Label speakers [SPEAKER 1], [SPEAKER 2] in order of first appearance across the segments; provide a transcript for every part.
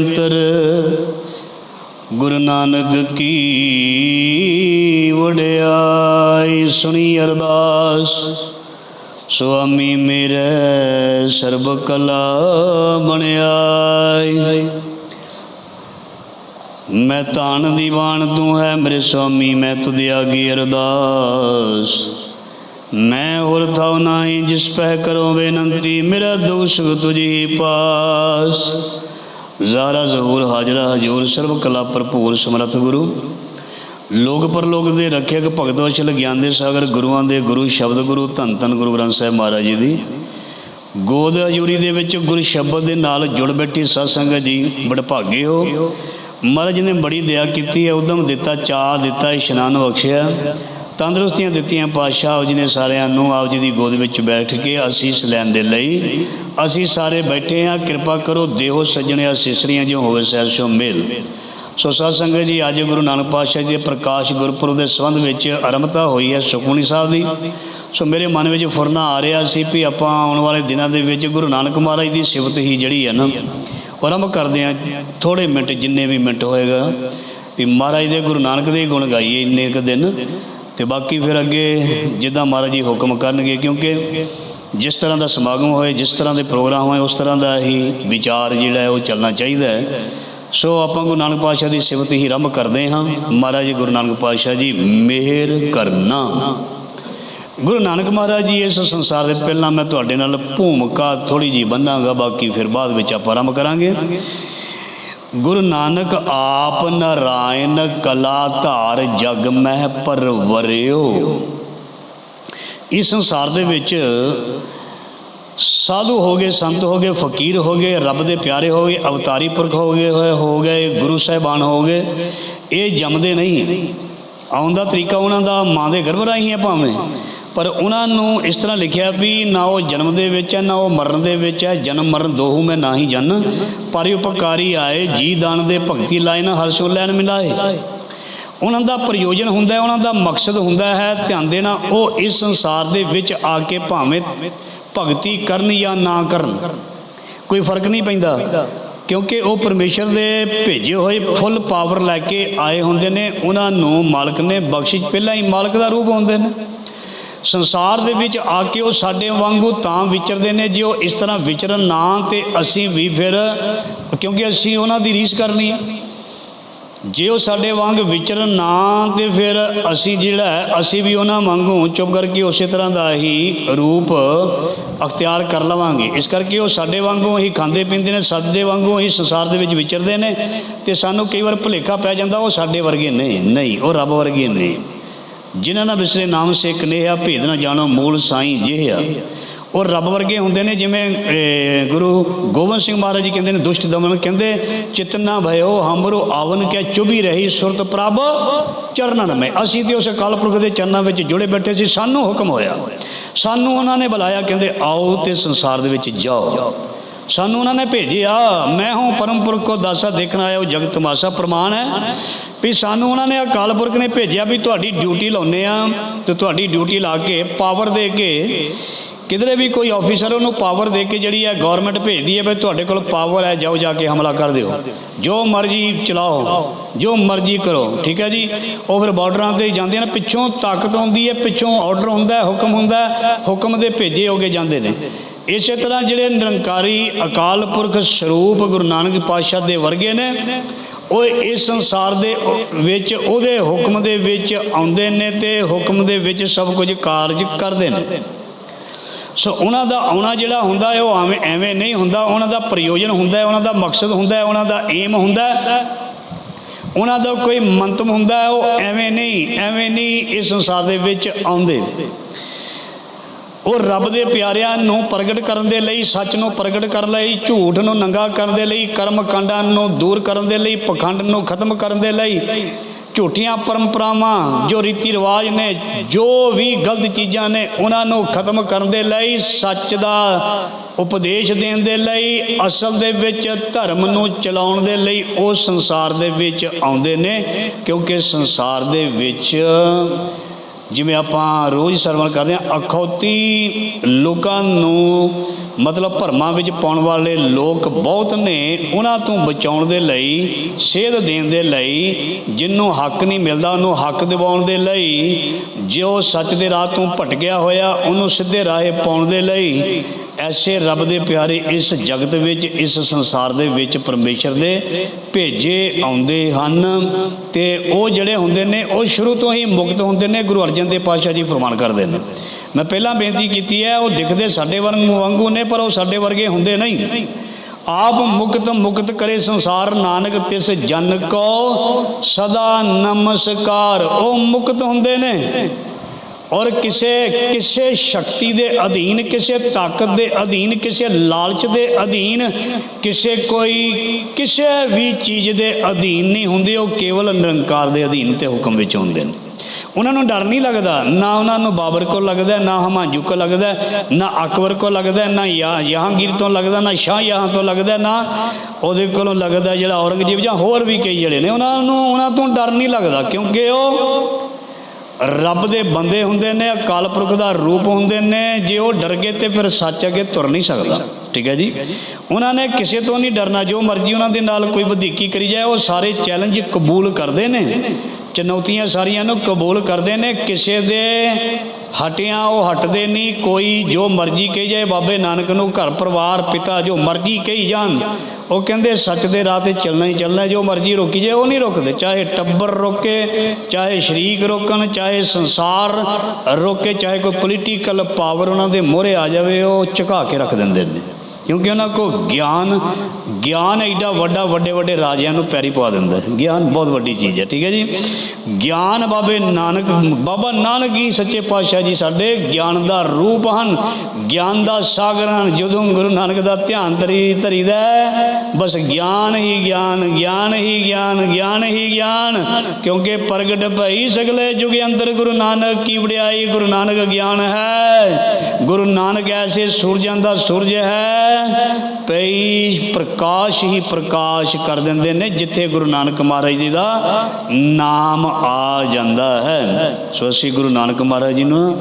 [SPEAKER 1] ਅੰਤਰ ਗੁਰੂ ਨਾਨਕ ਕੀ ਵਡਿਆਈ, ਸੁਣੀ ਅਰਦਾਸ। ਸੁਆਮੀ ਮੇਰੇ ਸਰਬ ਕਲਾ ਬਣਾਈ ਮੈਂ ਤਾਣ ਦੀਵਾਨ ਤੂੰ ਹੈ ਮੇਰੇ ਸੁਆਮੀ, ਮੈਂ ਤੁਧ ਆਗੀ ਅਰਦਾਸ। ਮੈਂ ਹੋਰ ਥਾਉ ਨਾਹੀ ਜਿਸ ਪੈ ਕਰੋ ਬੇਨੰਤੀ, ਮੇਰਾ ਦੁਖ ਸੁਖ ਤੁਝੀ ਪਾਸ। ਜ਼ਾਰਾ ਜ਼ਹੂਰ, ਹਾਜ਼ਰਾ ਹਜੂਰ ਸਰਬ ਕਲਾ ਭਰਪੂਰ, ਸਮਰਥ ਗੁਰੂ। ਲੋਕ ਪਰਲੋਕ ਦੇ ਰੱਖਿਅਕ ਭਗਤ ਵਚਲ ਗਿਆਨ ਦੇ ਸਾਗਰ ਗੁਰੂਆਂ ਦੇ ਗੁਰੂ ਸ਼ਬਦ ਗੁਰੂ ਧੰਨ ਧੰਨ ਗੁਰੂ ਗ੍ਰੰਥ ਸਾਹਿਬ ਮਹਾਰਾਜ ਜੀ ਦੀ। ਗੋਦ ਹਜੂਰੀ ਦੇ ਵਿੱਚ ਗੁਰ ਸ਼ਬਦ ਦੇ ਨਾਲ ਜੁੜ ਬੈਠੀ ਸਤ ਸੰਗਤ ਜੀ ਬੜਭਾਗੇ ਹੋ। ਮਹਾਰਾਜ ਨੇ ਬੜੀ ਦਇਆ ਕੀਤੀ ਹੈ, ਉਦਮ ਦਿੱਤਾ ਚਾਹ ਦਿੱਤਾ, ਇਸ਼ਨਾਨ ਬਖਸ਼ਿਆ। ਤੰਦਰੁਸਤੀਆਂ ਦਿੱਤੀਆਂ ਪਾਤਸ਼ਾਹ ਆਪ ਜੀ ਨੇ ਸਾਰਿਆਂ ਨੂੰ ਆਪ ਜੀ ਦੀ ਗੋਦ ਵਿੱਚ ਬੈਠ ਕੇ ਅਸੀਸ ਲੈਣ ਦੇ ਲਈ। ਅਸੀਂ ਸਾਰੇ ਬੈਠੇ ਹਾਂ, ਕਿਰਪਾ ਕਰੋ, ਦੇਹੋ ਸੱਜਣਿਆ, ਸਿਸਰੀਆਂ ਜੋ ਹੋਵੇ ਸਹਿਬ ਸੋ ਮੇਲ। ਸੋ ਸਾਧ ਸੰਗਤ ਜੀ, ਅੱਜ ਗੁਰੂ ਨਾਨਕ ਪਾਤਸ਼ਾਹ ਜੀ ਦੇ ਪ੍ਰਕਾਸ਼ ਗੁਰਪੁਰਬ ਦੇ ਸੰਬੰਧ ਵਿੱਚ ਆਰੰਭਤਾ ਹੋਈ ਹੈ ਸੁਖਮਨੀ ਸਾਹਿਬ ਦੀ। ਸੋ ਮੇਰੇ ਮਨ ਵਿੱਚ ਫੁਰਨਾ ਆ ਰਿਹਾ ਸੀ ਵੀ ਆਪਾਂ ਆਉਣ ਵਾਲੇ ਦਿਨਾਂ ਦੇ ਵਿੱਚ ਗੁਰੂ ਨਾਨਕ ਮਹਾਰਾਜ ਦੀ ਸਿਫਤ ਹੀ ਜਿਹੜੀ ਹੈ ਨਾ ਉਹ ਆਰੰਭ ਕਰਦੇ ਹਾਂ। ਥੋੜੇ ਮਿੰਟ, ਜਿੰਨੇ ਵੀ ਮਿੰਟ ਹੋਏਗਾ, ਵੀ ਮਹਾਰਾਜ ਦੇ ਗੁਰੂ ਨਾਨਕ ਦੇ ਗੁਣ ਗਾਈਏ ਇੰਨੇ ਕੁ ਦਿਨ। ਤੇ ਬਾਕੀ ਫਿਰ ਅੱਗੇ ਜਿੱਦਾਂ ਮਹਾਰਾਜ ਜੀ ਹੁਕਮ ਕਰਨਗੇ, ਕਿਉਂਕਿ ਜਿਸ ਤਰ੍ਹਾਂ ਦਾ ਸਮਾਗਮ ਹੋਏ, ਜਿਸ ਤਰ੍ਹਾਂ ਦੇ ਪ੍ਰੋਗਰਾਮ ਹੋਏ, ਉਸ ਤਰ੍ਹਾਂ ਦਾ ਹੀ ਵਿਚਾਰ ਜਿਹੜਾ ਹੈ ਉਹ ਚੱਲਣਾ ਚਾਹੀਦਾ ਹੈ। ਸੋ ਆਪਾਂ ਗੁਰੂ ਨਾਨਕ ਪਾਤਸ਼ਾਹ ਦੀ ਸਿਫਤ ਹੀ ਆਰੰਭ ਕਰਦੇ ਹਾਂ। ਮਹਾਰਾਜ ਗੁਰੂ ਨਾਨਕ ਪਾਤਸ਼ਾਹ ਜੀ, ਮਿਹਰ ਕਰਨਾ। ਗੁਰੂ ਨਾਨਕ ਮਹਾਰਾਜ ਜੀ, ਇਸ ਸੰਸਾਰ ਦੇ ਪਹਿਲਾਂ ਮੈਂ ਤੁਹਾਡੇ ਨਾਲ ਭੂਮਿਕਾ ਥੋੜੀ ਜੀ ਬੰਨਾਂਗਾ, ਬਾਕੀ ਫਿਰ ਬਾਅਦ ਵਿੱਚ ਆਪਾਂ ਆਰੰਭ ਕਰਾਂਗੇ। ਗੁਰੂ ਨਾਨਕ ਆਪ ਨਾਰਾਇਣ ਕਲਾ ਧਾਰ ਜਗ ਮਹਿ ਪਰਵਰਿਓ। ਇਸ ਸੰਸਾਰ ਦੇ ਵਿੱਚ ਸਾਧੂ ਹੋ ਗਏ, ਸੰਤ ਹੋ ਗਏ, ਫਕੀਰ ਹੋ ਗਏ, ਰੱਬ ਦੇ ਪਿਆਰੇ ਹੋ ਗਏ, ਅਵਤਾਰੀ ਪੁਰਖ ਹੋ ਗਏ ਹੋਏ ਹੋ ਗਏ, ਗੁਰੂ ਸਾਹਿਬਾਨ ਹੋ ਗਏ, ਇਹ ਜੰਮਦੇ ਨਹੀਂ। ਆਉਣ ਦਾ ਤਰੀਕਾ ਉਹਨਾਂ ਦਾ ਮਾਂ ਦੇ ਗਰਭ ਰਾਹੀਂ ਹੈ ਭਾਵੇਂ। ਪਰ ਉਹਨਾਂ ਨੂੰ ਇਸ ਤਰ੍ਹਾਂ ਲਿਖਿਆ ਵੀ ਨਾ ਉਹ ਜਨਮ ਦੇ ਵਿੱਚ ਹੈ, ਨਾ ਉਹ ਮਰਨ ਦੇ ਵਿੱਚ ਹੈ। ਜਨਮ, ਮਰਨ ਦੋਹੂ ਮੈਂ ਨਾ ਹੀ ਜਨ। ਪਰ ਉਪਕਾਰੀ ਆਏ, ਜੀ ਦਾਨ ਦੇ ਭਗਤੀ ਲਾਇ ਨਾ ਹਰਸ਼ੋ ਲੈਣ ਮਿਲਾਏ। ਉਹਨਾਂ ਦਾ ਪ੍ਰਯੋਜਨ ਹੁੰਦਾ ਉਹਨਾਂ ਦਾ ਮਕਸਦ ਹੁੰਦਾ ਹੈ, ਧਿਆਨ ਦੇਣਾ ਉਹ ਇਸ ਸੰਸਾਰ ਦੇ ਵਿੱਚ ਆ ਕੇ ਭਾਵੇਂ ਭਗਤੀ ਕਰਨ ਜਾਂ ਨਾ ਕਰਨ। ਕੋਈ ਫ਼ਰਕ ਨਹੀਂ ਪੈਂਦਾ, ਕਿਉਂਕਿ ਉਹ ਪਰਮੇਸ਼ਰ ਦੇ ਭੇਜੇ ਹੋਏ ਫੁੱਲ ਪਾਵਰ ਲੈ ਕੇ ਆਏ ਹੁੰਦੇ ਨੇ। ਉਹਨਾਂ ਨੂੰ ਮਾਲਕ ਨੇ ਬਖਸ਼ਿਸ਼, ਪਹਿਲਾਂ ਹੀ ਮਾਲਕ ਦਾ ਰੂਪ ਹੁੰਦੇ ਨੇ। ਸੰਸਾਰ ਦੇ ਵਿੱਚ ਆ ਕੇ ਉਹ ਸਾਡੇ ਵਾਂਗੂ ਤਾਂ ਵਿਚਰਦੇ ਨੇ ਜੇ ਉਹ ਇਸ ਤਰ੍ਹਾਂ ਵਿਚਰਨ ਨਾ ਤੇ ਅਸੀਂ ਵੀ ਫਿਰ, ਕਿਉਂਕਿ ਅਸੀਂ ਉਹਨਾਂ ਦੀ ਰੀਸ ਕਰਨੀ ਹੈ ਜੇ ਉਹ ਸਾਡੇ ਵਾਂਗ ਵਿਚਰਨ ਨਾ ਤੇ ਫਿਰ ਅਸੀਂ ਜਿਹੜਾ ਅਸੀਂ ਵੀ ਉਹਨਾਂ ਵਾਂਗੂ ਚੁੱਪ ਕਰਕੇ ਉਸੇ ਤਰ੍ਹਾਂ ਦਾ ਹੀ ਰੂਪ ਅਖਤਿਆਰ ਕਰ ਲਵਾਂਗੇ। ਇਸ ਕਰਕੇ ਉਹ ਸਾਡੇ ਵਾਂਗੂ ਹੀ ਖਾਂਦੇ ਪੀਂਦੇ ਨੇ, ਸਾਡੇ ਵਾਂਗੂ ਹੀ ਸੰਸਾਰ ਦੇ ਵਿੱਚ ਵਿਚਰਦੇ ਨੇ ਤੇ ਸਾਨੂੰ ਕਈ ਵਾਰ ਭੁਲੇਖਾ ਪੈ ਜਾਂਦਾ, ਉਹ ਸਾਡੇ ਵਰਗੇ ਨੇ, ਨਹੀਂ, ਉਹ ਰੱਬ ਵਰਗੇ ਨੇ। ਜਿਨ੍ਹਾਂ ਨਾਲ ਵਿਸਰੇ ਨਾਮ ਸੇ ਕਨੇਹਾ ਭੇਦ ਨਾ ਜਾਣੋ, ਮੂਲ ਸਾਈਂ ਜਿਹਾ ਉਹ ਰੱਬ ਵਰਗੇ ਹੁੰਦੇ ਨੇ, ਜਿਵੇਂ ਗੁਰੂ ਗੋਬਿੰਦ ਸਿੰਘ ਮਹਾਰਾਜ ਜੀ ਕਹਿੰਦੇ ਨੇ, ਦੁਸ਼ਟ ਦਮਨ ਕਹਿੰਦੇ, ਚਿਤਨਾ ਭਇਓ, ਹਮਰੋ ਆਵਨ ਕੇ ਚੁਭੀ ਰਹੀ ਸੁਰਤ ਪ੍ਰਭ, ਚਰਨਨ ਮੈਂ। ਅਸੀਂ ਤੇ ਉਸ ਅਕਾਲ ਪੁਰਖ ਦੇ ਚਰਨਾਂ ਵਿੱਚ ਜੁੜੇ ਬੈਠੇ ਸੀ, ਸਾਨੂੰ ਹੁਕਮ ਹੋਇਆ। ਸਾਨੂੰ ਉਹਨਾਂ ਨੇ ਬੁਲਾਇਆ, ਕਹਿੰਦੇ, ਆਓ ਤੇ ਸੰਸਾਰ ਦੇ ਵਿੱਚ ਜਾਓ। ਸਾਨੂੰ ਉਹਨਾਂ ਨੇ ਭੇਜਿਆ। ਮੈਂ ਹੂੰ ਪਰਮਪੁਰਖ ਕੋ ਦਾਸਾ ਦੇਖਣ ਆਇਆ, ਉਹ ਜਗਤ ਤਮਾਸ਼ਾ ਪ੍ਰਮਾਣ ਹੈ। ਵੀ ਸਾਨੂੰ ਉਹਨਾਂ ਨੇ ਅਕਾਲ ਪੁਰਖ ਨੇ ਭੇਜਿਆ ਵੀ ਤੁਹਾਡੀ ਡਿਊਟੀ ਲਾਉਨੇ ਆ ਤੇ ਤੁਹਾਡੀ ਡਿਊਟੀ ਲਾ ਕੇ ਪਾਵਰ ਦੇ ਕੇ ਕਿਧਰੇ ਵੀ ਕੋਈ ਆਫੀਸਰ ਉਹਨੂੰ ਪਾਵਰ ਦੇ ਕੇ ਜਿਹੜੀ ਹੈ ਗਵਰਨਮੈਂਟ ਭੇਜਦੀ ਹੈ ਵੀ ਤੁਹਾਡੇ ਕੋਲ ਪਾਵਰ ਹੈ, ਜਾਓ ਜਾ ਕੇ ਹਮਲਾ ਕਰ ਦਿਓ। ਜੋ ਮਰਜ਼ੀ ਚਲਾਓ, ਜੋ ਮਰਜ਼ੀ ਕਰੋ, ਠੀਕ ਹੈ ਜੀ? ਉਹ ਫਿਰ ਬਾਰਡਰਾਂ ਤੇ ਜਾਂਦੇ ਨੇ, ਪਿੱਛੋਂ ਤਾਕਤ ਆਉਂਦੀ ਹੈ, ਪਿੱਛੋਂ ਆਰਡਰ ਹੁੰਦਾ ਹੈ, ਹੁਕਮ ਹੁੰਦਾ ਹੈ, ਹੁਕਮ ਦੇ ਭੇਜੇ ਹੋਗੇ ਜਾਂਦੇ ਨੇ। ਇਸੇ ਤਰ੍ਹਾਂ ਜਿਹੜੇ ਨਿਰੰਕਾਰੀ ਅਕਾਲ ਪੁਰਖ ਸਰੂਪ ਗੁਰੂ ਨਾਨਕ ਪਾਤਸ਼ਾਹ ਦੇ ਵਰਗੇ ਨੇ, ਉਹ ਇਸ ਸੰਸਾਰ ਦੇ ਵਿੱਚ, ਉਹਦੇ ਹੁਕਮ ਦੇ ਵਿੱਚ ਆਉਂਦੇ ਨੇ ਤੇ ਹੁਕਮ ਦੇ ਵਿੱਚ ਸਭ ਕੁਝ ਕਾਰਜ ਕਰਦੇ ਨੇ। ਸੋ ਉਹਨਾਂ ਦਾ ਆਉਣਾ ਜਿਹੜਾ ਹੁੰਦਾ ਹੈ, ਉਹ ਐਵੇਂ ਐਵੇਂ ਨਹੀਂ ਹੁੰਦਾ। ਉਹਨਾਂ ਦਾ ਪ੍ਰਯੋਜਨ ਹੁੰਦਾ ਹੈ, ਉਹਨਾਂ ਦਾ ਮਕਸਦ ਹੁੰਦਾ ਹੈ, ਉਹਨਾਂ ਦਾ ਏਮ ਹੁੰਦਾ ਹੈ। ਉਹਨਾਂ ਦਾ ਕੋਈ ਮੰਤਵ ਹੁੰਦਾ ਹੈ, ਉਹ ਐਵੇਂ ਨਹੀਂ ਐਵੇਂ ਨਹੀਂ ਇਸ ਸੰਸਾਰ ਦੇ ਵਿੱਚ ਆਉਂਦੇ। ਉਹ ਰੱਬ ਦੇ ਪਿਆਰਿਆਂ ਨੂੰ ਪ੍ਰਗਟ ਕਰਨ ਦੇ ਲਈ, ਸੱਚ ਨੂੰ ਪ੍ਰਗਟ ਕਰਨ ਲਈ, ਝੂਠ ਨੂੰ ਨੰਗਾ ਕਰਨ ਦੇ ਲਈ, ਕਰਮ ਕਾਂਡਾਂ ਨੂੰ ਦੂਰ ਕਰਨ ਦੇ ਲਈ, ਪਖੰਡ ਨੂੰ ਖਤਮ ਕਰਨ ਦੇ ਲਈ, ਝੂਠੀਆਂ ਪਰੰਪਰਾਵਾਂ ਜੋ ਰੀਤੀ ਰਿਵਾਜ ਨੇ, ਜੋ ਵੀ ਗਲਤ ਚੀਜ਼ਾਂ ਨੇ, ਉਹਨਾਂ ਨੂੰ ਖਤਮ ਕਰਨ ਦੇ ਲਈ, ਸੱਚ ਦਾ ਉਪਦੇਸ਼ ਦੇਣ ਦੇ ਲਈ, ਅਸਲ ਦੇ ਵਿੱਚ ਧਰਮ ਨੂੰ ਚਲਾਉਣ ਦੇ ਲਈ ਉਹ ਸੰਸਾਰ ਦੇ ਵਿੱਚ ਆਉਂਦੇ ਨੇ, ਕਿਉਂਕਿ ਸੰਸਾਰ ਦੇ ਵਿੱਚ ਜਿਵੇਂ ਆਪਾਂ ਰੋਜ਼ ਸਰਵਣ ਕਰਦੇ ਹਾਂ, ਅਖੌਤੀ ਲੋਕਾਂ ਨੂੰ ਮਤਲਬ ਭਰਮਾਂ ਵਿੱਚ ਪਾਉਣ ਵਾਲੇ ਲੋਕ ਬਹੁਤ ਨੇ। ਉਹਨਾਂ ਤੋਂ ਬਚਾਉਣ ਦੇ ਲਈ, ਸੇਧ ਦੇਣ ਦੇ ਲਈ, ਜਿੰਨੂੰ ਹੱਕ ਨਹੀਂ ਮਿਲਦਾ, ਉਹਨੂੰ ਹੱਕ ਦਿਵਾਉਣ ਦੇ ਲਈ, ਜੋ ਸੱਚ ਦੇ ਰਾਹ ਤੋਂ ਭਟਕਿਆ ਹੋਇਆ, ਉਹਨੂੰ ਸਿੱਧੇ ਰਾਹੇ ਪਾਉਣ ਦੇ ਲਈ ਐਸੇ ਰੱਬ ਦੇ ਪਿਆਰੇ ਇਸ ਜਗਤ ਵਿੱਚ, ਇਸ ਸੰਸਾਰ ਦੇ ਵਿੱਚ ਪਰਮੇਸ਼ਰ ਦੇ ਭੇਜੇ ਆਉਂਦੇ ਹਨ ਤੇ ਉਹ ਜਿਹੜੇ ਹੁੰਦੇ ਨੇ, ਉਹ ਸ਼ੁਰੂ ਤੋਂ ਹੀ ਮੁਕਤ ਹੁੰਦੇ ਨੇ, ਗੁਰੂ ਅਰਜਨ ਦੇਵ ਪਾਤਸ਼ਾਹ ਜੀ ਪ੍ਰਮਾਣ ਕਰਦੇ ਨੇ। ਮੈਂ ਪਹਿਲਾਂ ਬੇਨਤੀ ਕੀਤੀ ਹੈ, ਉਹ ਦਿਖਦੇ ਸਾਡੇ ਵਾਂਗੂ ਵਾਂਗੂ ਨੇ, ਪਰ ਉਹ ਸਾਡੇ ਵਰਗੇ ਹੁੰਦੇ ਨਹੀਂ। ਆਪ ਮੁਕਤ ਮੁਕਤ ਕਰੇ ਸੰਸਾਰ, ਨਾਨਕ ਤਿਸ ਜਨ ਕੋ ਸਦਾ ਨਮਸਕਾਰ। ਉਹ ਮੁਕਤ ਹੁੰਦੇ ਨੇ। ਔਰ ਕਿਸੇ ਕਿਸੇ ਸ਼ਕਤੀ ਦੇ ਅਧੀਨ, ਕਿਸੇ ਤਾਕਤ ਦੇ ਅਧੀਨ, ਕਿਸੇ ਲਾਲਚ ਦੇ ਅਧੀਨ, ਕਿਸੇ ਕੋਈ, ਕਿਸੇ ਵੀ ਚੀਜ਼ ਦੇ ਅਧੀਨ ਨਹੀਂ ਹੁੰਦੇ, ਉਹ ਕੇਵਲ ਨਿਰੰਕਾਰ ਦੇ ਅਧੀਨ ਤੇ ਹੁਕਮ ਵਿੱਚ ਹੁੰਦੇ ਨੇ। ਉਹਨਾਂ ਨੂੰ ਡਰ ਨਹੀਂ ਲੱਗਦਾ, ਨਾ ਉਹਨਾਂ ਨੂੰ ਬਾਬਰ ਕੋ ਲੱਗਦਾ, ਨਾ ਹਮਾਂਜੂ ਕੋ ਲੱਗਦਾ, ਨਾ ਅਕਬਰ ਕੋ ਲੱਗਦਾ, ਨਾ ਯਹਾਂਗੀਰ ਤੋਂ ਲੱਗਦਾ, ਨਾ ਸ਼ਾਹ ਜਹਾਂ ਤੋਂ ਲੱਗਦਾ, ਨਾ ਉਹਦੇ ਕੋਲੋਂ ਲੱਗਦਾ ਜਿਹੜਾ ਔਰੰਗਜ਼ੇਬ ਜਾਂ ਹੋਰ ਵੀ ਕਈ ਜਿਹੜੇ ਨੇ, ਉਹਨਾਂ ਨੂੰ, ਉਹਨਾਂ ਤੋਂ ਡਰ ਨਹੀਂ ਲੱਗਦਾ, ਕਿਉਂਕਿ ਉਹ ਰੱਬ ਦੇ ਬੰਦੇ ਹੁੰਦੇ ਨੇ, ਅਕਾਲ ਪੁਰਖ ਦਾ ਰੂਪ ਹੁੰਦੇ ਨੇ, ਜੇ ਉਹ ਡਰ ਗਏ ਤੇ ਫਿਰ ਸੱਚ ਅੱਗੇ ਤੁਰ ਨਹੀਂ ਸਕਦਾ। ਠੀਕ ਹੈ ਜੀ? ਉਹਨਾਂ ਨੇ ਕਿਸੇ ਤੋਂ ਨਹੀਂ ਡਰਨਾ, ਜੋ ਮਰਜ਼ੀ ਉਹਨਾਂ ਦੇ ਨਾਲ ਕੋਈ ਵਧੀਕੀ ਕਰੀ ਜਾਏ, ਉਹ ਸਾਰੇ ਚੈਲੰਜ ਕਬੂਲ ਕਰਦੇ ਨੇ। ਚੁਣੌਤੀਆਂ ਸਾਰੀਆਂ ਨੂੰ ਕਬੂਲ ਕਰਦੇ ਨੇ, ਕਿਸੇ ਦੇ ਹਟਿਆਂ ਉਹ ਹਟਦੇ ਨਹੀਂ, ਕੋਈ ਜੋ ਮਰਜ਼ੀ ਕਹੀ ਜਾਏ, ਬਾਬੇ ਨਾਨਕ ਨੂੰ ਘਰ ਪਰਿਵਾਰ, ਪਿਤਾ ਜੋ ਮਰਜ਼ੀ ਕਹੀ ਜਾਣ, ਉਹ ਕਹਿੰਦੇ ਸੱਚ ਦੇ ਰਾਹ ਤੇ ਚੱਲਣਾ ਹੀ ਚੱਲਣਾ, ਜੋ ਮਰਜ਼ੀ ਰੋਕੀ ਜਾਏ, ਉਹ ਨਹੀਂ ਰੁਕਦੇ, ਚਾਹੇ ਟੱਬਰ ਰੋਕੇ, ਚਾਹੇ ਸ਼ਰੀਕ ਰੋਕਣ, ਚਾਹੇ ਸੰਸਾਰ ਰੋਕੇ, ਚਾਹੇ ਕੋਈ ਪੋਲੀਟੀਕਲ ਪਾਵਰ ਉਹਨਾਂ ਦੇ ਮੋਹਰੇ ਆ ਜਾਵੇ, ਉਹ ਝੁਕਾ ਕੇ ਰੱਖ ਦਿੰਦੇ ਨੇ। ਕਿਉਂਕਿ ਉਹਨਾਂ ਕੋ ਗਿਆਨ ਗਿਆਨ ਐਡਾ ਵੱਡਾ ਵੱਡੇ ਵੱਡੇ ਰਾਜਿਆਂ ਨੂੰ ਪੈਰੀ ਪਾ ਦਿੰਦਾ ਗਿਆਨ ਬਹੁਤ ਵੱਡੀ ਚੀਜ਼ ਹੈ ਠੀਕ ਹੈ ਜੀ? ਗਿਆਨ ਬਾਬੇ ਨਾਨਕ ਬਾਬਾ ਨਾਨਕ ਜੀ ਸੱਚੇ ਪਾਤਸ਼ਾਹ ਜੀ ਸਾਡੇ ਗਿਆਨ ਦਾ ਰੂਪ ਹਨ। ਗਿਆਨ ਦਾ ਸਾਗਰ ਹਨ। ਜਦੋਂ ਗੁਰੂ ਨਾਨਕ ਦਾ ਧਿਆਨ ਧਰੀ ਧਰੀਦਾ ਹੈ, ਬਸ ਗਿਆਨ ਹੀ ਗਿਆਨ ਗਿਆਨ ਹੀ ਗਿਆਨ ਗਿਆਨ ਹੀ ਗਿਆਨ। ਕਿਉਂਕਿ ਪ੍ਰਗਟ ਭਈ ਸਗਲੇ ਯੁਗ ਅੰਦਰ ਗੁਰੂ ਨਾਨਕ ਕੀ ਵਡਿਆਈ ਗੁਰੂ ਨਾਨਕ ਗਿਆਨ ਹੈ। ਗੁਰੂ ਨਾਨਕ ਐਸੇ ਸੂਰਜਾਂ ਦਾ ਸੂਰਜ ਹੈ ਪਈ ਪ੍ਰਕਾਸ਼ ਹੀ ਪ੍ਰਕਾਸ਼ ਕਰ ਦਿੰਦੇ ਨੇ, ਜਿੱਥੇ ਗੁਰੂ ਨਾਨਕ ਮਹਾਰਾਜ ਜੀ ਦਾ ਨਾਮ ਆ ਜਾਂਦਾ ਹੈ। ਸੋ ਅਸੀਂ ਗੁਰੂ ਨਾਨਕ ਮਹਾਰਾਜ ਜੀ ਨੂੰ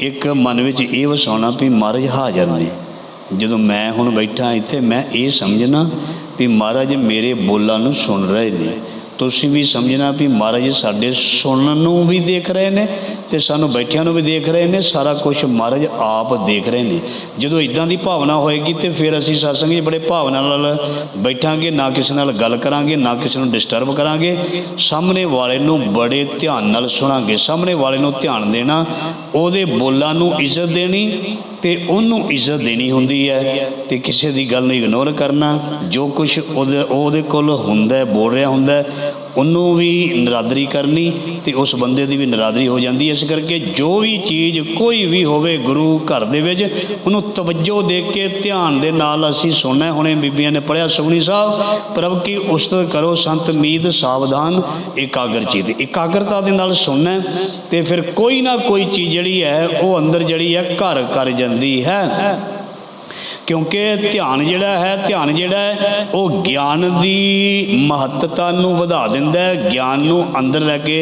[SPEAKER 1] ਇੱਕ ਮਨ ਵਿੱਚ ਇਹ ਵਸਾਉਣਾ ਵੀ ਮਹਾਰਾਜ ਹਾਜ਼ਰ ਨੇ। ਜਦੋਂ ਮੈਂ ਹੁਣ ਬੈਠਾ ਇੱਥੇ, ਮੈਂ ਇਹ ਸਮਝਣਾ ਵੀ ਮਹਾਰਾਜ ਮੇਰੇ ਬੋਲਾਂ ਨੂੰ ਸੁਣ ਰਹੇ ਨੇ। ਤੁਸੀਂ ਵੀ ਸਮਝਣਾ ਵੀ ਮਹਾਰਾਜ ਸਾਡੇ ਸੁਣਨ ਨੂੰ ਵੀ ਦੇਖ ਰਹੇ ਨੇ ਤੇ ਸਾਨੂੰ ਬੈਠਿਆਂ ਨੂੰ ਵੀ ਦੇਖ ਰਹੇ ਨੇ, ਸਾਰਾ ਕੁਝ ਮਹਾਰਾਜ ਆਪ ਦੇਖ ਰਹੇ ਨੇ। ਜਦੋਂ ਇਦਾਂ ਦੀ ਭਾਵਨਾ ਹੋਏਗੀ ਤੇ ਫਿਰ ਅਸੀਂ satsang 'ਚ ਬੜੇ ਭਾਵਨਾ ਨਾਲ ਬੈਠਾਂਗੇ, ਨਾ ਕਿਸੇ ਨਾਲ ਗੱਲ ਕਰਾਂਗੇ, ਨਾ ਕਿਸੇ ਨੂੰ ਡਿਸਟਰਬ ਕਰਾਂਗੇ। ਸਾਹਮਣੇ ਵਾਲੇ ਨੂੰ ਬੜੇ ਧਿਆਨ ਨਾਲ ਸੁਣਾਂਗੇ, ਸਾਹਮਣੇ ਵਾਲੇ ਨੂੰ ਧਿਆਨ ਦੇਣਾ, ਉਹਦੇ ਬੋਲਾਂ ਨੂੰ ਇੱਜ਼ਤ ਦੇਣੀ ਤੇ ਉਹਨੂੰ ਇੱਜ਼ਤ ਦੇਣੀ ਹੁੰਦੀ ਹੈ ਤੇ ਕਿਸੇ ਦੀ ਗੱਲ ਨੂੰ ਇਗਨੋਰ ਕਰਨਾ। ਜੋ ਕੁਝ ਉਹਦੇ ਉਹਦੇ ਕੋਲ ਹੁੰਦਾ ਬੋਲ ਰਿਹਾ ਹੁੰਦਾ ਉਹਨੂੰ ਵੀ ਨਰਾਦਰੀ ਕਰਨੀ ਤੇ ਉਸ ਬੰਦੇ ਦੀ ਵੀ ਨਰਾਦਰੀ ਹੋ ਜਾਂਦੀ ਹੈ। ਇਸ ਕਰਕੇ ਜੋ ਵੀ ਚੀਜ਼ ਕੋਈ ਵੀ ਹੋਵੇ ਗੁਰੂ ਘਰ ਦੇ ਵਿੱਚ, ਉਹਨੂੰ ਤਵੱਜੋ ਦੇ ਕੇ ਧਿਆਨ ਦੇ ਨਾਲ ਅਸੀਂ ਸੁਣਨਾ ਹੁਣੇ ਬੀਬੀਆਂ ਨੇ ਪੜਿਆ ਸੁਖਣੀ ਸਾਹਿਬ, ਪ੍ਰਭ ਕੀ ਉਸਤਤ ਕਰੋ ਸੰਤ ਮੀਤ ਸਾਵਧਾਨ ਇਕਾਗਰ ਚੀਤ ਇਕਾਗਰਤਾ ਦੇ ਨਾਲ ਸੁਣਨਾ ਹੈ। ਤੇ ਫਿਰ ਕੋਈ ਨਾ ਕੋਈ ਚੀਜ਼ ਜਿਹੜੀ ਹੈ, ਉਹ ਅੰਦਰ ਜਿਹੜੀ ਹੈ, ਘਰ ਕਰ ਜਾਂਦੀ ਹੈ। ਕਿਉਂਕਿ ਧਿਆਨ ਜਿਹੜਾ ਹੈ, ਧਿਆਨ ਜਿਹੜਾ ਹੈ, ਉਹ ਗਿਆਨ ਦੀ ਮਹੱਤਤਾ ਨੂੰ ਵਧਾ ਦਿੰਦਾ ਹੈ, ਗਿਆਨ ਨੂੰ ਅੰਦਰ ਲੈ ਕੇ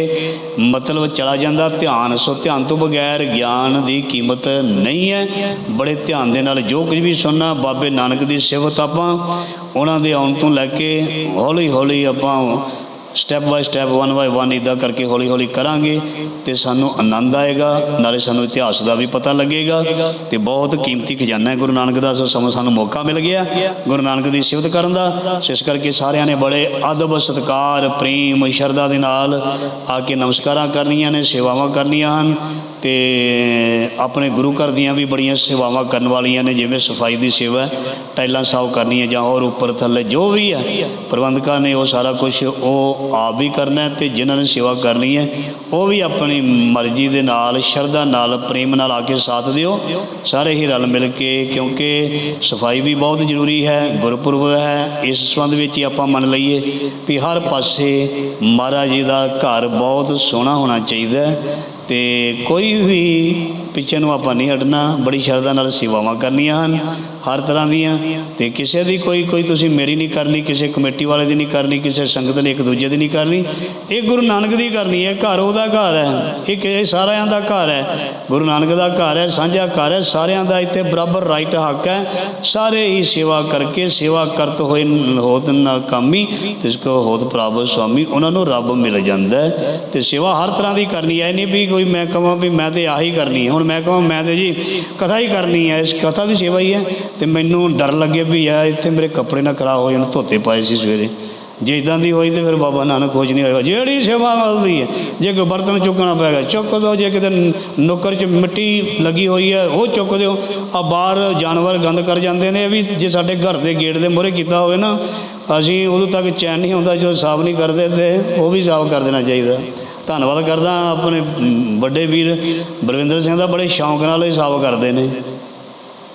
[SPEAKER 1] ਮਤਲਬ ਚਲਾ ਜਾਂਦਾ ਧਿਆਨ। ਸੋ ਧਿਆਨ ਤੋਂ ਬਗੈਰ ਗਿਆਨ ਦੀ ਕੀਮਤ ਨਹੀਂ ਹੈ। ਬੜੇ ਧਿਆਨ ਦੇ ਨਾਲ ਜੋ ਕੁਝ ਵੀ ਸੁਣਨਾ, ਬਾਬੇ ਨਾਨਕ ਦੀ ਸਿਫਤ ਆਪਾਂ, ਉਹਨਾਂ ਦੇ ਆਉਣ ਤੋਂ ਲੈ ਕੇ ਹੌਲੀ ਹੌਲੀ ਆਪਾਂ step by step one by one ਇਦਾਂ ਕਰਕੇ ਹੌਲੀ ਹੌਲੀ ਕਰਾਂਗੇ ਤੇ ਸਾਨੂੰ ਆਨੰਦ ਆਏਗਾ, ਨਾਲੇ ਸਾਨੂੰ ਇਤਿਹਾਸ ਦਾ ਵੀ ਪਤਾ ਲੱਗੇਗਾ ਤੇ ਬਹੁਤ ਕੀਮਤੀ ਖਜ਼ਾਨਾ ਹੈ ਗੁਰੂ ਨਾਨਕ ਦਾ, ਸੋ ਸਮਾਂ ਸਾਨੂੰ ਮੌਕਾ ਮਿਲ ਗਿਆ ਗੁਰੂ ਨਾਨਕ ਦੀ ਸਿਫਤ ਕਰਨ ਦਾ। ਇਸ ਕਰਕੇ ਸਾਰਿਆਂ ਨੇ ਬੜੇ ਅਦਬ, ਸਤਕਾਰ, ਪ੍ਰੇਮ, ਸ਼ਰਧਾ ਦੇ ਨਾਲ ਆ ਕੇ ਨਮਸਕਾਰਾਂ ਕਰਨੀਆਂ ਨੇ, ਸੇਵਾਵਾਂ ਕਰਨੀਆਂ ਹਨ। ਤੇ ਆਪਣੇ ਗੁਰੂ ਘਰ ਦੀਆਂ ਵੀ ਬੜੀਆਂ ਸੇਵਾਵਾਂ ਕਰਨ ਵਾਲੀਆਂ ਨੇ, ਜਿਵੇਂ ਸਫ਼ਾਈ ਦੀ ਸੇਵਾ ਟਾਈਲਾਂ ਸਾਫ਼ ਕਰਨੀਆਂ ਜਾਂ ਹੋਰ ਉੱਪਰ ਥੱਲੇ ਜੋ ਵੀ ਹੈ, ਪ੍ਰਬੰਧਕਾਂ ਨੇ ਉਹ ਸਾਰਾ ਕੁਝ ਉਹ ਆਪ ਵੀ ਕਰਨਾ ਹੈ ਤੇ ਜਿਨ੍ਹਾਂ ਨੇ ਸੇਵਾ ਕਰਨੀ ਹੈ, ਉਹ ਵੀ ਆਪਣੀ ਮਰਜ਼ੀ ਦੇ ਨਾਲ, ਸ਼ਰਧਾ ਨਾਲ, ਪ੍ਰੇਮ ਨਾਲ ਆ ਕੇ ਸਾਥ ਦਿਓ। ਸਾਰੇ ਹੀ ਰਲ ਮਿਲ ਕੇ, ਕਿਉਂਕਿ ਸਫ਼ਾਈ ਵੀ ਬਹੁਤ ਜ਼ਰੂਰੀ ਹੈ, ਗੁਰਪੁਰਬ ਹੈ, ਇਸ ਸੰਬੰਧ ਵਿੱਚ ਹੀ ਆਪਾਂ ਮੰਨ ਲਈਏ ਵੀ ਹਰ ਪਾਸੇ ਮਹਾਰਾਜ ਜੀ ਦਾ ਘਰ ਬਹੁਤ ਸੋਹਣਾ ਹੋਣਾ ਚਾਹੀਦਾ ਤੇ ਕੋਈ ਵੀ ਪਿੱਛੇ ਨੂੰ ਆਪਾਂ ਨਹੀਂ ਹਟਣਾ, ਬੜੀ ਸ਼ਰਧਾ ਨਾਲ ਸੇਵਾਵਾਂ ਕਰਨੀਆਂ ਹਨ, ਹਰ ਤਰ੍ਹਾਂ ਦੀਆਂ। ਤੇ ਕਿਸੇ ਦੀ ਕੋਈ ਕੋਈ ਤੁਸੀਂ ਮੇਰੀ ਨਹੀਂ ਕਰਨੀ, ਕਿਸੇ ਕਮੇਟੀ ਵਾਲੇ ਦੀ ਨਹੀਂ ਕਰਨੀ, ਕਿਸੇ ਸੰਗਤ ਨੇ ਇੱਕ ਦੂਜੇ ਦੀ ਨਹੀਂ ਕਰਨੀ। ਇਹ ਗੁਰੂ ਨਾਨਕ ਦੀ ਕਰਨੀ ਹੈ, ਘਰ ਉਹਦਾ ਘਰ ਹੈ ਇਹ ਕਿ ਸਾਰਿਆਂ ਦਾ ਘਰ ਹੈ। ਗੁਰੂ ਨਾਨਕ ਦਾ ਘਰ ਹੈ, ਸਾਂਝਾ ਘਰ ਹੈ, ਸਾਰਿਆਂ ਦਾ ਇੱਥੇ ਬਰਾਬਰ ਰਾਈਟ ਹੱਕ ਹੈ। ਸਾਰੇ ਹੀ ਸੇਵਾ ਕਰਕੇ ਸੇਵਾ ਕਰਤ ਹੋਏ ਹੋਤ ਨਾ ਕਾਮੀ ਤਿਸ ਕੋ ਹੋਤ ਪ੍ਰਾਪਤ ਸੁਆਮੀ, ਉਹਨਾਂ ਨੂੰ ਰੱਬ ਮਿਲ ਜਾਂਦਾ ਹੈ। ਤੇ ਸੇਵਾ ਹਰ ਤਰ੍ਹਾਂ ਦੀ ਕਰਨੀ ਹੈ ਨਹੀਂ ਵੀ ਕੋਈ ਮੈਂ ਕਹਾਂ ਵੀ ਮੈਂ ਤੇ ਆਹੀ ਕਰਨੀ ਹੁਣ ਮੈਂ ਕਹਾਂ, ਮੈਂ ਤੇ ਜੀ ਕਥਾ ਹੀ ਕਰਨੀ ਹੈ, ਇਸ ਕਥਾ ਵੀ ਸੇਵਾ ਹੀ ਹੈ। ਤੇ ਮੈਨੂੰ ਡਰ ਲੱਗੇ ਵੀ ਯਾਰ ਇੱਥੇ ਮੇਰੇ ਕੱਪੜੇ ਨਾ ਖਰਾਬ ਹੋ ਜਾਣ, ਧੋਤੇ ਪਾਏ ਸੀ ਸਵੇਰੇ। ਜੇ ਇਦਾਂ ਦੀ ਹੋਈ ਤੇ ਫਿਰ ਬਾਬਾ ਨਾਨਕ ਖੋਜ ਨਹੀਂ ਹੋਏਗਾ। ਜਿਹੜੀ ਸੇਵਾ ਮਿਲਦੀ ਹੈ, ਜੇ ਕੋਈ ਬਰਤਨ ਚੁੱਕਣਾ ਪੈਗਾ ਚੁੱਕ ਦਿਓ ਜੇ ਕਿਤੇ ਨੁੱਕਰ 'ਚ ਮਿੱਟੀ ਲੱਗੀ ਹੋਈ ਹੈ, ਉਹ ਚੁੱਕ ਦਿਓ। ਆ ਬਾਹਰ ਜਾਨਵਰ ਗੰਦ ਕਰ ਜਾਂਦੇ ਨੇ, ਇਹ ਵੀ ਜੇ ਸਾਡੇ ਘਰ ਦੇ ਗੇਟ ਦੇ ਮੂਹਰੇ ਕੀਤਾ ਹੋਵੇ ਨਾ, ਅਸੀਂ ਉਦੋਂ ਤੱਕ ਚੈਨ ਨਹੀਂ ਆਉਂਦਾ ਜਦੋਂ ਸਾਫ਼ ਨਹੀਂ ਕਰਦੇ ਤੇ ਉਹ ਵੀ ਸਾਫ਼ ਕਰ ਦੇਣਾ ਚਾਹੀਦਾ। ਧੰਨਵਾਦ ਕਰਦਾ ਆਪਣੇ ਵੱਡੇ ਵੀਰ ਬਲਵਿੰਦਰ ਸਿੰਘ ਦਾ, ਬੜੇ ਸ਼ੌਂਕ ਨਾਲ ਇਹ ਸਾਫ਼ ਕਰਦੇ ਨੇ।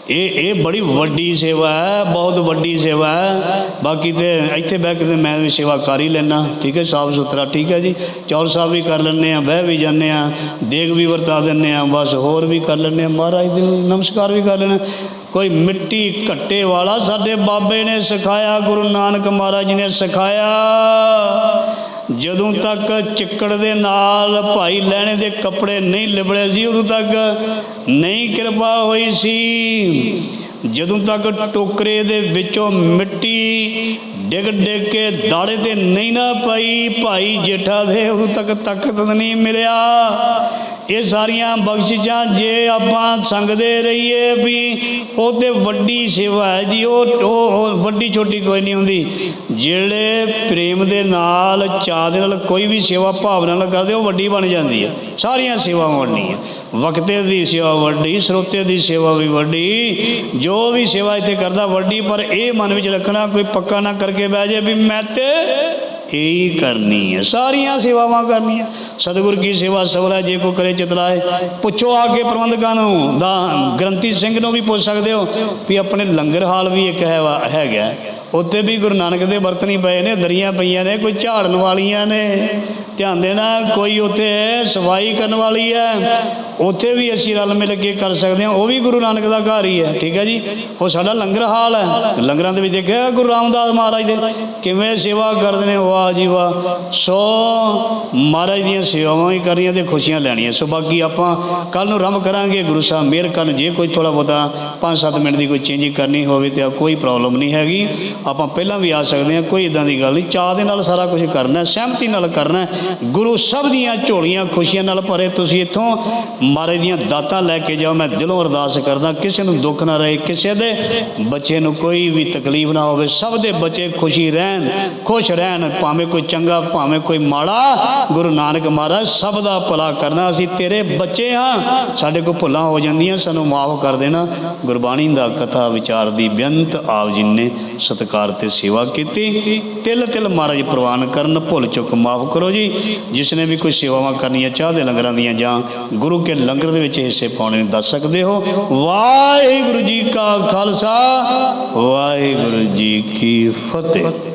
[SPEAKER 1] ਇਹ ਇਹ ਬੜੀ ਵੱਡੀ ਸੇਵਾ ਹੈ, ਬਹੁਤ ਵੱਡੀ ਸੇਵਾ ਹੈ। ਬਾਕੀ ਤੇ ਇੱਥੇ ਬਹਿ ਕੇ ਤੇ ਮੈਂ ਵੀ ਸੇਵਾ ਕਰ ਹੀ ਲੈਣਾ ਠੀਕ ਹੈ, ਸਾਫ਼ ਸੁਥਰਾ, ਠੀਕ ਹੈ ਜੀ। ਚੌਰ ਸਾਹਿਬ ਵੀ ਕਰ ਲੈਂਦੇ ਆ, ਬਹਿ ਵੀ ਜਾਂਦੇ ਆ, ਦੇਗ ਵੀ ਵਰਤਾ ਦਿੰਦੇ ਆ, ਬਸ ਹੋਰ ਵੀ ਕਰ ਲੈਂਦੇ ਆ। ਮਹਾਰਾਜ ਦੇ ਨੂੰ ਨਮਸਕਾਰ ਵੀ ਕਰ ਲੈਣਾ ਕੋਈ ਮਿੱਟੀ ਘੱਟੇ ਵਾਲਾ ਸਾਡੇ ਬਾਬੇ ਨੇ ਸਿਖਾਇਆ, ਗੁਰੂ ਨਾਨਕ ਮਹਾਰਾਜ ਜੀ ਨੇ ਸਿਖਾਇਆ। ਜਦੋਂ ਤੱਕ ਚਿੱਕੜ ਦੇ ਨਾਲ ਭਾਈ ਲੈਣੇ ਦੇ ਕੱਪੜੇ ਨਹੀਂ ਲਿਬੜੇ ਸੀ, ਉਦੋਂ ਤੱਕ ਨਹੀਂ ਕਿਰਪਾ ਹੋਈ ਸੀ। ਜਦੋਂ ਤੱਕ ਟੋਕਰੇ ਦੇ ਵਿੱਚੋਂ ਮਿੱਟੀ ਡਿੱਗ ਡਿੱਗ ਕੇ ਦਾੜੇ ਤੇ ਨਹੀਂ ਨਾ ਪਈ, ਭਾਈ ਜੇਠਾ ਦੇ ਉਦੋਂ ਤੱਕ ਤਖਤ ਨਹੀਂ ਮਿਲਿਆ। ਇਹ ਸਾਰੀਆਂ ਬਖਸ਼ਿਸ਼ਾਂ ਜੇ ਆਪਾਂ ਸੰਗਦੇ ਰਹੀਏ ਵੀ ਉਹ ਤੇ ਵੱਡੀ ਸੇਵਾ ਹੈ ਜੀ, ਉਹ ਉਹ ਉਹ ਵੱਡੀ ਛੋਟੀ ਕੋਈ ਨਹੀਂ ਹੁੰਦੀ। ਜਿਹੜੇ ਪ੍ਰੇਮ ਦੇ ਨਾਲ ਚਾਹ ਦੇ ਨਾਲ ਕੋਈ ਵੀ ਸੇਵਾ ਭਾਵਨਾ ਨਾਲ ਕਰਦੇ, ਉਹ ਵੱਡੀ ਬਣ ਜਾਂਦੀ ਹੈ ਸਾਰੀਆਂ ਸੇਵਾਵਾਂ ਵੱਡੀਆਂ। ਵਕਤੇ ਦੀ ਸੇਵਾ ਵੱਡੀ, ਸਰੋਤੇ ਦੀ ਸੇਵਾ ਵੀ ਵੱਡੀ, ਜੋ ਵੀ ਸੇਵਾ ਇੱਥੇ ਕਰਦਾ ਵੱਡੀ, ਪਰ ਇਹ ਮਨ ਵਿੱਚ ਰੱਖਣਾ, ਕੋਈ ਪੱਕਾ ਨਾ ਕਰਕੇ ਬਹਿ ਜਾਏ ਵੀ ਮੈਂ ਤੇ ਇਹੀ ਕਰਨੀ ਹੈ ਸਾਰੀਆਂ ਸੇਵਾਵਾਂ ਕਰਨੀਆਂ। ਸਤਿਗੁਰ ਕੀ ਸੇਵਾ ਸਵਲਾ ਜੇ ਕੋ ਕਰੇ ਚਤਲਾਏ। ਪੁੱਛੋ ਆ ਕੇ ਪ੍ਰਬੰਧਕਾਂ ਨੂੰ ਦਾ ਗ੍ਰੰਥੀ ਸਿੰਘ ਨੂੰ ਵੀ ਪੁੱਛ ਸਕਦੇ ਹੋ ਵੀ ਆਪਣੇ ਲੰਗਰ ਹਾਲ ਵੀ ਇੱਕ ਹੈ ਵਾ- ਹੈਗਾ ਉੱਤੇ ਵੀ ਗੁਰੂ ਨਾਨਕ ਦੇ ਬਰਤਨੀ ਪਏ ਨੇ, ਦਰੀਆਂ ਪਈਆਂ ਨੇ, ਕੋਈ ਝਾੜਨ ਵਾਲੀਆਂ ਨੇ। ਧਿਆਨ ਦੇਣਾ, ਕੋਈ ਉੱਥੇ ਸਫ਼ਾਈ ਕਰਨ ਵਾਲੀ ਹੈ, ਉੱਥੇ ਵੀ ਅਸੀਂ ਰਲ ਮਿਲ ਕੇ ਕਰ ਸਕਦੇ ਹਾਂ, ਉਹ ਵੀ ਗੁਰੂ ਨਾਨਕ ਦਾ ਘਰ ਹੀ ਹੈ, ਠੀਕ ਹੈ ਜੀ? ਉਹ ਸਾਡਾ ਲੰਗਰ ਹਾਲ ਹੈ। ਲੰਗਰਾਂ ਦੇ ਵਿੱਚ ਦੇਖਿਆ ਗੁਰੂ ਰਾਮਦਾਸ ਮਹਾਰਾਜ ਦੇ? ਕਿਵੇਂ ਸੇਵਾ ਕਰਦੇ ਨੇ, ਵਾਹ ਜੀ ਵਾਹ। ਸੋ ਮਹਾਰਾਜ ਦੀਆਂ ਸੇਵਾਵਾਂ ਹੀ ਕਰਨੀਆਂ ਤੇ ਖੁਸ਼ੀਆਂ ਲੈਣੀਆਂ। ਸੋ ਬਾਕੀ ਆਪਾਂ ਕੱਲ ਨੂੰ ਰੰਭ ਕਰਾਂਗੇ, ਗੁਰੂ ਸਾਹਿਬ ਮਿਹਰ ਕਰਨ। ਜੇ ਕੋਈ ਥੋੜਾ ਬਹੁਤਾ 5-7 ਮਿੰਟ ਦੀ ਕੋਈ ਚੇਂਜਿੰਗ ਕਰਨੀ ਹੋਵੇ ਤੇ ਕੋਈ ਪ੍ਰੋਬਲਮ ਨਹੀਂ ਹੈਗੀ। ਆਪਾਂ ਪਹਿਲਾਂ ਵੀ ਆ ਸਕਦੇ ਹਾਂ, ਕੋਈ ਇਦਾਂ ਦੀ ਗੱਲ ਨਹੀਂ। ਚਾਹ ਦੇ ਨਾਲ ਸਾਰਾ ਕੁਝ ਕਰਨਾ ਸਹਿਮਤੀ ਨਾਲ ਕਰਨਾ ਗੁਰੂ ਸਭ ਦੀਆਂ ਝੋਲੀਆਂ ਖੁਸ਼ੀਆਂ ਨਾਲ ਭਰੇ, ਤੁਸੀਂ ਇੱਥੋਂ ਮਹਾਰਾਜ ਦੀਆਂ ਦਾਤਾਂ ਲੈ ਕੇ ਜਾਓ। ਮੈਂ ਦਿਲੋਂ ਅਰਦਾਸ ਕਰਦਾ, ਕਿਸੇ ਨੂੰ ਦੁੱਖ ਨਾ ਰਹੇ, ਕਿਸੇ ਦੇ ਬੱਚੇ ਨੂੰ ਕੋਈ ਵੀ ਤਕਲੀਫ ਨਾ ਹੋਵੇ। ਸਭ ਦੇ ਬੱਚੇ ਖੁਸ਼ੀ ਰਹਿਣ, ਖੁਸ਼ ਰਹਿਣ, ਭਾਵੇਂ ਕੋਈ ਚੰਗਾ, ਭਾਵੇਂ ਕੋਈ ਮਾੜਾ। ਗੁਰੂ ਨਾਨਕ ਮਹਾਰਾਜ ਸਭ ਦਾ ਭਲਾ ਕਰਨਾ, ਅਸੀਂ ਤੇਰੇ ਬੱਚੇ ਹਾਂ। ਸਾਡੇ ਕੋਲ ਭੁੱਲਾਂ ਹੋ ਜਾਂਦੀਆਂ, ਸਾਨੂੰ ਮਾਫ ਕਰ ਦੇਣਾ। ਗੁਰਬਾਣੀ ਦਾ ਕਥਾ ਵਿਚਾਰ ਦੀ ਬੇਅੰਤ ਆਪ ਜੀ ਨੇ ਸਤਿਕਾਰ ਤੇ ਸੇਵਾ ਕੀਤੀ। ਤਿਲ ਤਿਲ ਮਹਾਰਾਜ ਪ੍ਰਵਾਨ ਕਰਨ, ਭੁੱਲ ਚੁੱਕ ਮਾਫ ਕਰੋ ਜੀ। ਜਿਸ ਨੇ ਵੀ ਕੋਈ ਸੇਵਾਵਾਂ ਕਰਨੀਆਂ ਚਾਹ ਦੇ ਲੰਗਰਾਂ ਦੀਆਂ ਜਾਂ ਗੁਰੂ ਕੇ ਲੰਗਰ ਦੇ ਵਿੱਚ ਹਿੱਸੇ ਪਾਉਣੇ ਦੱਸ ਸਕਦੇ ਹੋ? ਵਾਹਿਗੁਰੂ ਜੀ ਕਾ ਖਾਲਸਾ, ਵਾਹਿਗੁਰੂ ਜੀ ਕੀ ਫਤਿਹ।